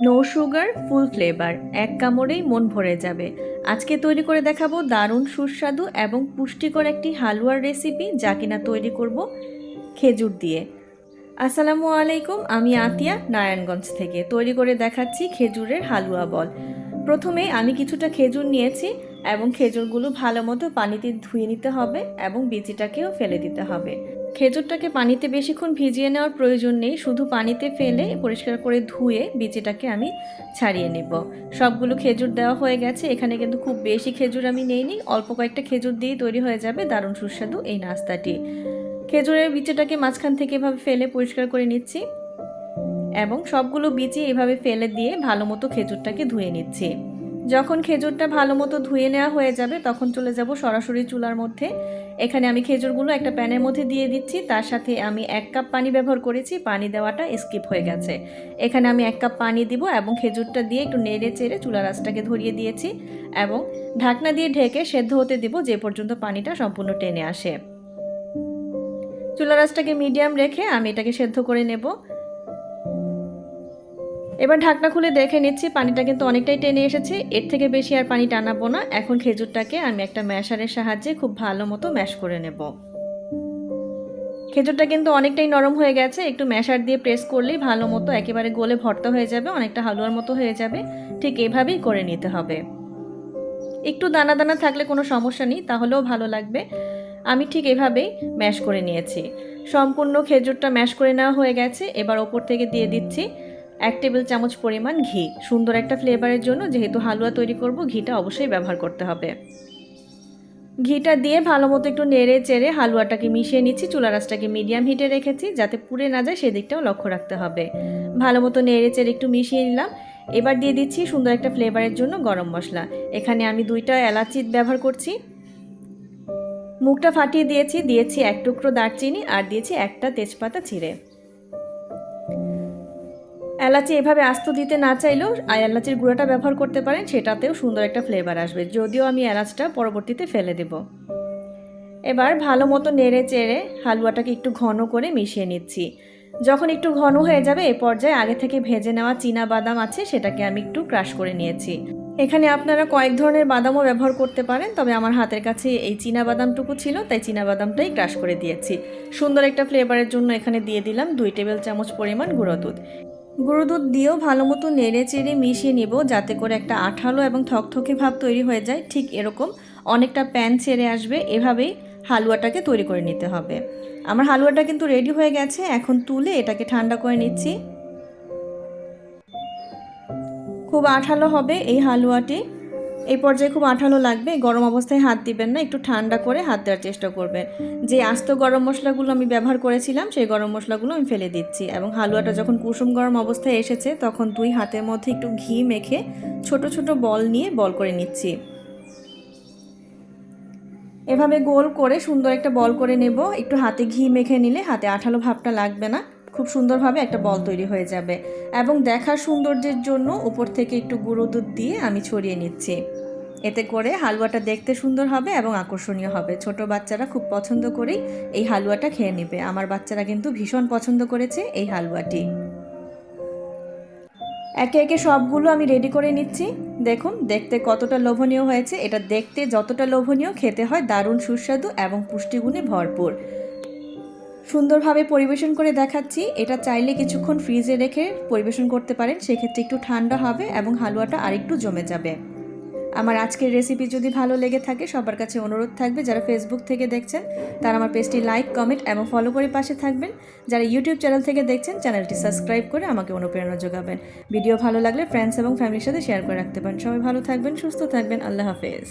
No sugar ফুল flavour এক কামড়েই মন ভরে যাবে। আজকে তৈরি করে দেখাবো দারুণ সুস্বাদু এবং পুষ্টিকর একটি হালুয়ার রেসিপি যা কিনা তৈরি করব খেজুর দিয়ে। আসসালামু আলাইকুম, আমি আতিয়া, নারায়ণগঞ্জ থেকে। তৈরি করে দেখাচ্ছি খেজুরের হালুয়া বল। প্রথমে আমি কিছুটা খেজুর নিয়েছি এবং খেজুরগুলো ভালো মতো পানিতে ধুয়ে নিতে হবে এবং বিচিটাকেও ফেলে দিতে হবে। খেজুরটাকে পানিতে বেশিক্ষণ ভিজিয়ে নেওয়ার প্রয়োজন নেই, শুধু পানিতে ফেলে পরিষ্কার করে ধুয়ে বিচিটাকে আমি ছাড়িয়ে নেব। সবগুলো খেজুর দেওয়া হয়ে গেছে, এখানে কিন্তু খুব বেশি খেজুর আমি নেইনি, অল্প কয়েকটা খেজুর দিয়েই তৈরি হয়ে যাবে, দারুণ সুস্বাদু এই নাস্তাটি। খেজুরের বিচিটাকে মাঝখান থেকে এভাবে ফেলে পরিষ্কার করে নিচ্ছি এবং সবগুলো বিচি এভাবে ফেলে দিয়ে ভালো মতো খেজুরটাকে ধুয়ে নিচ্ছি। যখন খেজুরটা ভালো মতো ধুয়ে নেওয়া হয়ে যাবে, তখন চলে যাব সরাসরি চুলার মধ্যে। এখানে আমি খেজুরগুলো একটা প্যানের মধ্যে দিয়ে দিচ্ছি, তার সাথে আমি এক কাপ পানি ব্যবহার করেছি, পানি দেওয়াটা স্কিপ হয়ে গেছে। এখানে আমি এক কাপ পানি দিব এবং খেজুরটা দিয়ে একটু নেড়ে চেড়ে চুলার আঁচটাকে ধরিয়ে দিয়েছি এবং ঢাকনা দিয়ে ঢেকে সেদ্ধ হতে দিব যে পর্যন্ত পানিটা সম্পূর্ণ টেনে আসে। চুলার আঁচটাকে মিডিয়াম রেখে আমি এটাকে সেদ্ধ করে নেব। এবার ঢাকনা খুলে দেখে নিচ্ছি, পানিটা কিন্তু অনেকটাই টেনে এসেছে। এর থেকে বেশি আর পানি টানাবো না। এখন খেজুরটাকে আমি একটা ম্যাশারের সাহায্যে খুব ভালো মতো ম্যাশ করে নেব। খেজুরটা কিন্তু অনেকটাই নরম হয়ে গেছে। একটু ম্যাশার দিয়ে প্রেস করলেই ভালো মতো একেবারে গোলে ভর্তা হয়ে যাবে, অনেকটা হালুয়ার মতো হয়ে যাবে। ঠিক এভাবেই করে নিতে হবে। একটু দানা দানা থাকলে কোনো সমস্যা নেই, তাহলেও ভালো লাগবে। আমি ঠিক এভাবেই ম্যাশ করে নিয়েছি। সম্পূর্ণ খেজুরটা ম্যাশ করে নেওয়া হয়ে গেছে। এবার ওপর থেকে দিয়ে দিচ্ছি এক টেবিল চামচ পরিমাণ ঘি। সুন্দর একটা ফ্লেভারের জন্য যেহেতু হালুয়া তৈরি করব, ঘিটা অবশ্যই ব্যবহার করতে হবে। ঘিটা দিয়ে ভালো মতো একটু নেড়ে চেড়ে হালুয়াটাকে মিশিয়ে নিচ্ছি চুলা রাসটাকে মিডিয়াম হিটে রেখেছি যাতে পুড়ে না যায়, সেদিকটাও লক্ষ্য রাখতে হবে। ভালো মতো নেড়ে চেড়ে একটু মিশিয়ে নিলাম। এবার দিয়ে দিচ্ছি সুন্দর একটা ফ্লেভারের জন্য গরম মশলা। এখানে আমি দুইটা এলাচি ব্যবহার করছি। মুখটা ফাটিয়ে দিয়েছি দিয়েছি এক টুকরো দারচিনি আর দিয়েছি একটা তেজপাতা ছিঁড়ে। এলাচি এভাবে আস্ত দিতে না চাইলেও এলাচির গুঁড়োটা ব্যবহার করতে পারেন, সেটাতেও সুন্দর একটা ফ্লেভার আসবে। যদিও আমি এলাচটা পরবর্তীতে ফেলে দেব। এবার ভালো মতো নেড়ে চেড়ে হালুয়াটাকে একটু ঘন করে মিশিয়ে নিচ্ছি। যখন একটু ঘন হয়ে যাবে, এ পর্যায়ে আগে থেকে ভেজে নেওয়া চীনা বাদাম আছে, সেটাকে আমি একটু ক্রাশ করে নিয়েছি। এখানে আপনারা কয়েক ধরনের বাদামও ব্যবহার করতে পারেন, তবে আমার হাতের কাছে এই চীনা বাদামটুকু ছিল, তাই চীনা বাদামটাই ক্রাশ করে দিয়েছি। সুন্দর একটা ফ্লেভারের জন্য এখানে দিয়ে দিলাম দুই টেবিল চামচ পরিমাণ গুঁড়ো দুধ। গুঁড়ো দুধ দিয়েও ভালো মতো নেড়ে চেড়ে মিশিয়ে নেব যাতে করে একটা আঠালো এবং থকথকে ভাব তৈরি হয়ে যায়। ঠিক এরকম অনেকটা প্যান ছেড়ে আসবে। এভাবেই হালুয়াটাকে তৈরি করে নিতে হবে। আমার হালুয়াটা কিন্তু রেডি হয়ে গেছে। এখন তুলে এটাকে ঠান্ডা করে নিচ্ছি। খুব আঠালো হবে এই হালুয়াটি। এই পর্যায়ে খুব আঠালো লাগবে, গরম অবস্থায় হাত দিবেন না, একটু ঠান্ডা করে হাত দেওয়ার চেষ্টা করবেন। যে আস্ত গরম মশলাগুলো আমি ব্যবহার করেছিলাম, সেই গরম মশলাগুলো আমি ফেলে দিচ্ছি এবং হালুয়াটা যখন কুসুম গরম অবস্থায় এসেছে, তখন দুই হাতের মধ্যে একটু ঘি মেখে ছোট ছোট বল নিয়ে বল করে নিচ্ছি। এভাবে গোল করে সুন্দর একটা বল করে নেব। একটু হাতে ঘি মেখে নিলে হাতে আঠালো ভাবটা লাগবে না। খুব সুন্দরভাবে একটা বল তৈরি হয়ে যাবে এবং দেখার সৌন্দর্যের জন্য উপর থেকে একটু গুঁড়ো দুধ দিয়ে আমি ছড়িয়ে নিচ্ছি। এতে করে হালুয়াটা দেখতে সুন্দর হবে এবং আকর্ষণীয় হবে। ছোট বাচ্চারা খুব পছন্দ করেই এই হালুয়াটা খেয়ে নেবে। আমার বাচ্চারা কিন্তু ভীষণ পছন্দ করেছে এই হালুয়াটি। একে একে সবগুলো আমি রেডি করে নিচ্ছি। দেখুন দেখতে কতটা লোভনীয় হয়েছে। এটা দেখতে যতটা লোভনীয় খেতে হয় দারুণ সুস্বাদু এবং পুষ্টিগুণে ভরপুর। সুন্দরভাবে পরিবেশন করে দেখাচ্ছি। এটা চাইলে কিছুক্ষণ ফ্রিজে রেখে পরিবেশন করতে পারেন। সেক্ষেত্রে একটু ঠান্ডা হবে এবং হালুয়াটা আরেকটু জমে যাবে। আমার আজকের রেসিপি যদি ভালো লেগে থাকে, সবার কাছে অনুরোধ থাকবে, যারা ফেসবুক থেকে দেখছেন, তারা আমার পেজটি লাইক কমেন্ট এবং ফলো করে পাশে থাকবেন। যারা ইউটিউব চ্যানেল থেকে দেখছেন চ্যানেলটি সাবস্ক্রাইব করে আমাকে অনুপ্রেরণা যোগাবেন। ভিডিও ভালো লাগলে ফ্রেন্ডস এবং ফ্যামিলির সাথে শেয়ার করে রাখতে পারেন। সবাই ভালো থাকবেন, সুস্থ থাকবেন। আল্লাহ হাফেজ।